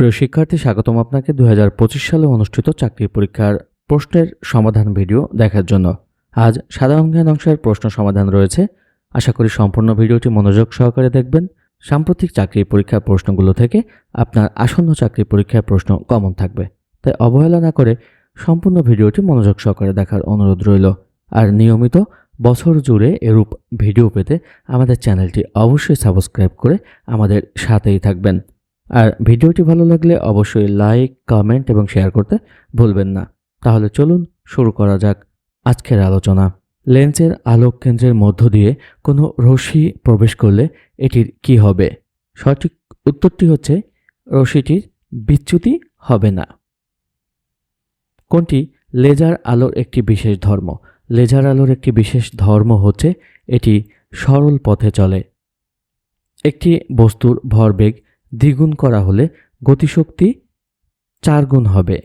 প্রিয় শিক্ষার্থী, স্বাগতম আপনাকে দু হাজার পঁচিশ সালে অনুষ্ঠিত চাকরি পরীক্ষার প্রশ্নের সমাধান ভিডিও দেখার জন্য। আজ সাধারণ জ্ঞান অংশের প্রশ্ন সমাধান রয়েছে। আশা করি সম্পূর্ণ ভিডিওটি মনোযোগ সহকারে দেখবেন। সাম্প্রতিক চাকরি পরীক্ষার প্রশ্নগুলো থেকে আপনার আসন্ন চাকরি পরীক্ষার প্রশ্ন কমন থাকবে। তাই অবহেলা না করে সম্পূর্ণ ভিডিওটি মনোযোগ সহকারে দেখার অনুরোধ রইল। আর নিয়মিত বছর জুড়ে এরূপ ভিডিও পেতে আমাদের চ্যানেলটি অবশ্যই সাবস্ক্রাইব করে আমাদের সাথেই থাকবেন। আর ভিডিওটি ভালো লাগলে অবশ্যই লাইক কমেন্ট এবং শেয়ার করতে ভুলবেন না। তাহলে চলুন শুরু করা যাক আজকের আলোচনা। লেন্সের আলোক কেন্দ্রের মধ্য দিয়ে কোনো রশ্মি প্রবেশ করলে এটির কি হবে? সঠিক উত্তরটি হচ্ছে, রশ্মিটির বিচ্যুতি হবে না। কোনটি? লেজার আলোর একটি বিশেষ ধর্ম। লেজার আলোর একটি বিশেষ ধর্ম হচ্ছে, এটি সরল পথে চলে। একটি বস্তুর ভরবেগ দ্বিগুণ করা হলে গতিশক্তি চার গুণ হবে।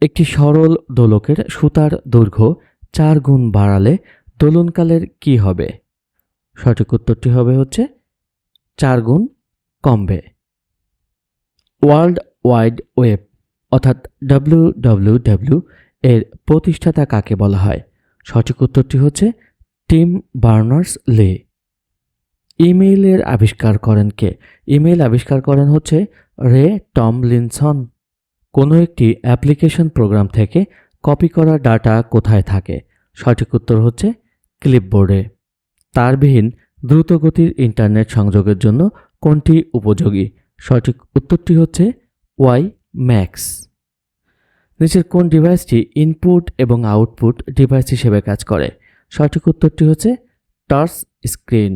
একটি সরল দোলকের সুতার দৈর্ঘ্য চার গুণ বাড়ালে দোলনকালের কি হবে? সঠিক উত্তরটি হবে হচ্ছে চার গুণ কমবে। ওয়ার্ল্ড ওয়াইড ওয়েব অর্থাৎ ডাব্লিউ এর প্রতিষ্ঠাতা কাকে বলা হয়? সঠিক উত্তরটি হচ্ছে টিম বার্নার্স লে। ইমেইলের আবিষ্কার করেন কে? ইমেইল আবিষ্কার করেন হচ্ছে রে টমলিনসন। কোনো একটি অ্যাপ্লিকেশন প্রোগ্রাম থেকে কপি করা ডাটা কোথায় থাকে? সঠিক উত্তর হচ্ছে ক্লিপবোর্ডে। তারবিহীন দ্রুতগতির ইন্টারনেট সংযোগের জন্য কোনটি উপযোগী? সঠিক উত্তরটি হচ্ছে ওয়াই ম্যাক্স। নিচের কোন ডিভাইসটি ইনপুট এবং আউটপুট ডিভাইস হিসেবে কাজ করে? সঠিক উত্তরটি হচ্ছে টাচ স্ক্রিন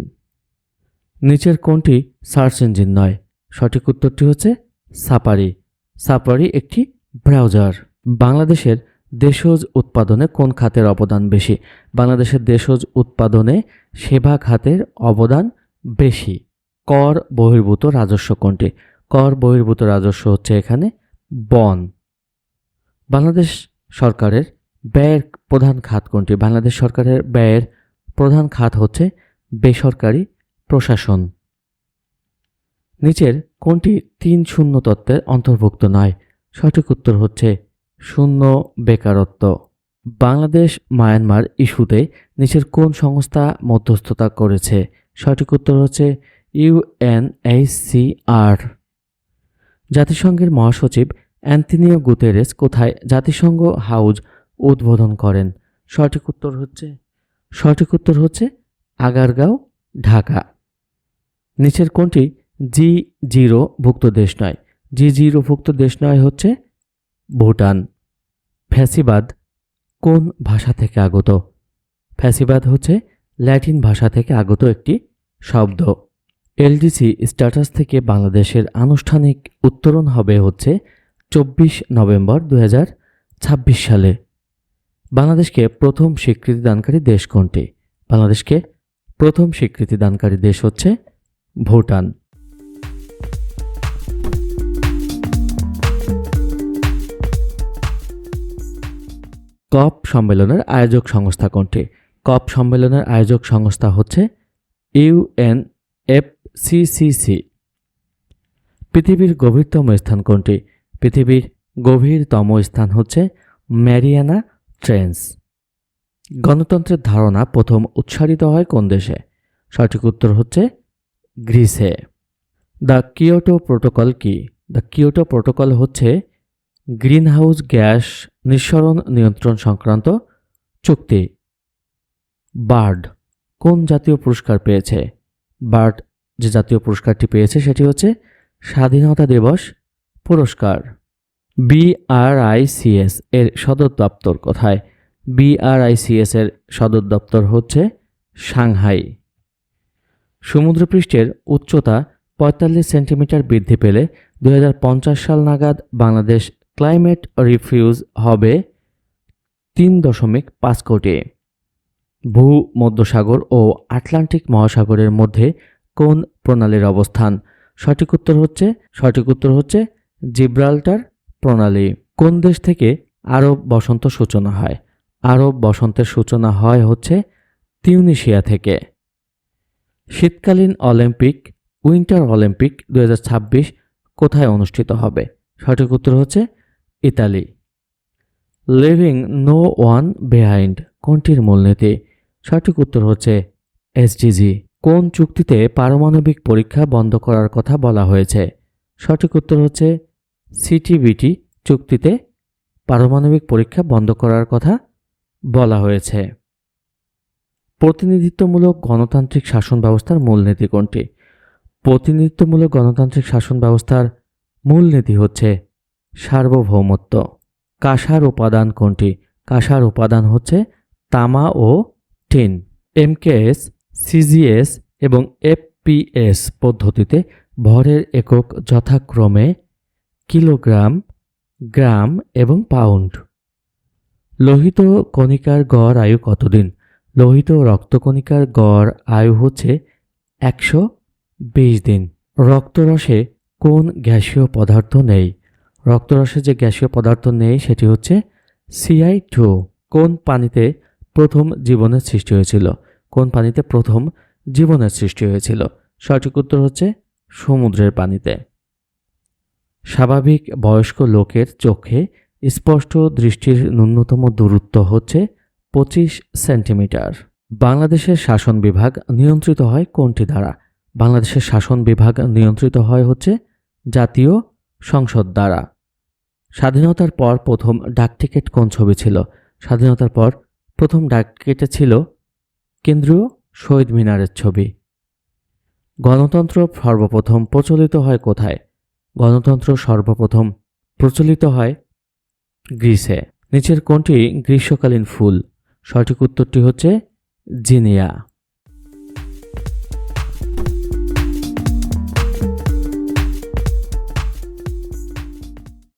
নিচের কোনটি সার্চ ইঞ্জিন নয়? সঠিক উত্তরটি হচ্ছে সাপারি সাপারি একটি ব্রাউজার বাংলাদেশের দেশজ উৎপাদনে কোন খাতের অবদান বেশি? বাংলাদেশের দেশজ উৎপাদনে সেবা খাতের অবদান বেশি। কর বহির্ভূত রাজস্ব কোনটি? কর বহির্ভূত রাজস্ব হচ্ছে এখানে বন। বাংলাদেশ সরকারের ব্যয়ের প্রধান খাত কোনটি? বাংলাদেশ সরকারের ব্যয়ের প্রধান খাত হচ্ছে বেসরকারি প্রশাসন। নিচের কোনটি তিন শূন্য তত্ত্বের অন্তর্ভুক্ত নয়? সঠিক উত্তর হচ্ছে শূন্য বেকারত্ব। বাংলাদেশ মায়ানমার ইস্যুতে নিচের কোন সংস্থা মধ্যস্থতা করেছে? সঠিক উত্তর হচ্ছে ইউএনএইচসিআর। জাতিসংঘের মহাসচিব অ্যান্থনিও গুতেরেস কোথায়? জাতিসংঘ হাউজ উদ্বোধন করেন। সঠিক উত্তর হচ্ছে, সঠিক উত্তর হচ্ছে আগারগাঁও, ঢাকা। নিচের কোনটি? জি জিরো ভুক্ত দেশ নয়। জি জিরো ভুক্ত দেশ নয় হচ্ছে ভুটান। ফ্যাসিবাদ কোন ভাষা থেকে আগত? ফ্যাসিবাদ হচ্ছে ল্যাটিন ভাষা থেকে আগত একটি শব্দ। এলডিসি স্ট্যাটাস থেকে বাংলাদেশের আনুষ্ঠানিক উত্তরণ হবে হচ্ছে চব্বিশ নভেম্বর দু হাজার ছাব্বিশ সালে। বাংলাদেশকে প্রথম স্বীকৃতি দানকারী দেশ কোনটি? বাংলাদেশকে প্রথম স্বীকৃতি দানকারী দেশ হচ্ছে ভুটান। কপ সম্মেলনের আয়োজক সংস্থা কোনটি? কপ সম্মেলনের আয়োজক সংস্থা হচ্ছে ইউএনএফসিসিসি। পৃথিবীর গভীরতম স্থান কোনটি? পৃথিবীর গভীরতম স্থান হচ্ছে ম্যারিয়ানা, ট্রেন্স। গণতন্ত্রের ধারণা প্রথম উৎসারিত হয় কোন দেশে? সঠিক উত্তর হচ্ছে গ্রিসে। দ্য কিয়োটো প্রোটোকল কি? দ্য কিয়োটো প্রোটোকল হচ্ছে গ্রিনহাউস গ্যাস নিঃসরণ নিয়ন্ত্রণ সংক্রান্ত চুক্তি। বার্ড, কোন জাতীয় পুরস্কার পেয়েছে? বার্ড যে জাতীয় পুরস্কারটি পেয়েছে সেটি হচ্ছে স্বাধীনতা দিবস পুরস্কার। বিআরআইসিএস এর সদর দপ্তর কোথায়? বিআরআইসিএস এর সদর দপ্তর হচ্ছে সাংহাই। সমুদ্রপৃষ্ঠের উচ্চতা পঁয়তাল্লিশ সেন্টিমিটার বৃদ্ধি পেলে দু হাজার পঞ্চাশ সাল নাগাদ বাংলাদেশ ক্লাইমেট রিফিউজ হবে তিন দশমিক পাঁচ কোটি। ভূ, মধ্যসাগর ও আটলান্টিক মহাসাগরের মধ্যে কোন প্রণালীর অবস্থান? সঠিক উত্তর হচ্ছে, সঠিক উত্তর হচ্ছে জিব্রাল্টার প্রণালী কোন দেশ থেকে আরব বসন্ত সূচনা হয়? আরব বসন্তের সূচনা হয় হচ্ছে তিউনিশিয়া থেকে। শীতকালীন অলিম্পিক, উইন্টার অলিম্পিক দু হাজার ছাব্বিশ কোথায় অনুষ্ঠিত হবে? সঠিক উত্তর হচ্ছে Italy. Leaving no one behind কোনটির মূলনীতি? সঠিক উত্তর হচ্ছে এসডিজি কোন চুক্তিতে পারমাণবিক পরীক্ষা বন্ধ করার কথা বলা হয়েছে? সঠিক উত্তর হচ্ছে সিটিবিটি চুক্তিতে পারমাণবিক পরীক্ষা বন্ধ করার কথা বলা হয়েছে। প্রতিনিধিত্বমূলক গণতান্ত্রিক শাসন ব্যবস্থার মূলনীতি কোনটি? প্রতিনিধিত্বমূলক গণতান্ত্রিক শাসন ব্যবস্থার মূলনীতি হচ্ছে সার্বভৌমত্ব। কাঁসার উপাদান কোনটি? কাঁসার উপাদান হচ্ছে তামা ও টিন। এমকেএস সিজিএস এবং এফপিএস পদ্ধতিতে ভরের একক যথাক্রমে কিলোগ্রাম, গ্রাম এবং পাউন্ড। লোহিত কণিকার গড় আয়ু কতদিন? লোহিত রক্তকণিকার গড় আয়ু হচ্ছে একশো বিশ দিন। রক্তরসে কোন গ্যাসীয় পদার্থ নেই? রক্তরসে যে গ্যাসীয় পদার্থ নেই, সেটি হচ্ছে সিআই টু। কোন পানিতে প্রথম জীবনের সৃষ্টি হয়েছিল? কোন পানিতে প্রথম জীবনের সৃষ্টি হয়েছিল? সঠিক উত্তর হচ্ছে সমুদ্রের পানিতে। স্বাভাবিক বয়স্ক লোকের চোখে স্পষ্ট দৃষ্টির ন্যূনতম দূরত্ব হচ্ছে পঁচিশ সেন্টিমিটার। বাংলাদেশের শাসন বিভাগ নিয়ন্ত্রিত হয় কোনটি দ্বারা? বাংলাদেশের শাসন বিভাগ নিয়ন্ত্রিত হয় হচ্ছে জাতীয় সংসদ দ্বারা। স্বাধীনতার পর প্রথম ডাকটিকেট কোন ছবি ছিল? স্বাধীনতার পর প্রথম ডাকটিকেটে ছিল কেন্দ্রীয় শহীদ মিনারের ছবি। গণতন্ত্র সর্বপ্রথম প্রচলিত হয় কোথায়? গণতন্ত্র সর্বপ্রথম প্রচলিত হয় গ্রিসে। নিচের কোনটি গ্রীষ্মকালীন ফুল। সঠিক উত্তরটি হচ্ছে জিনিয়া।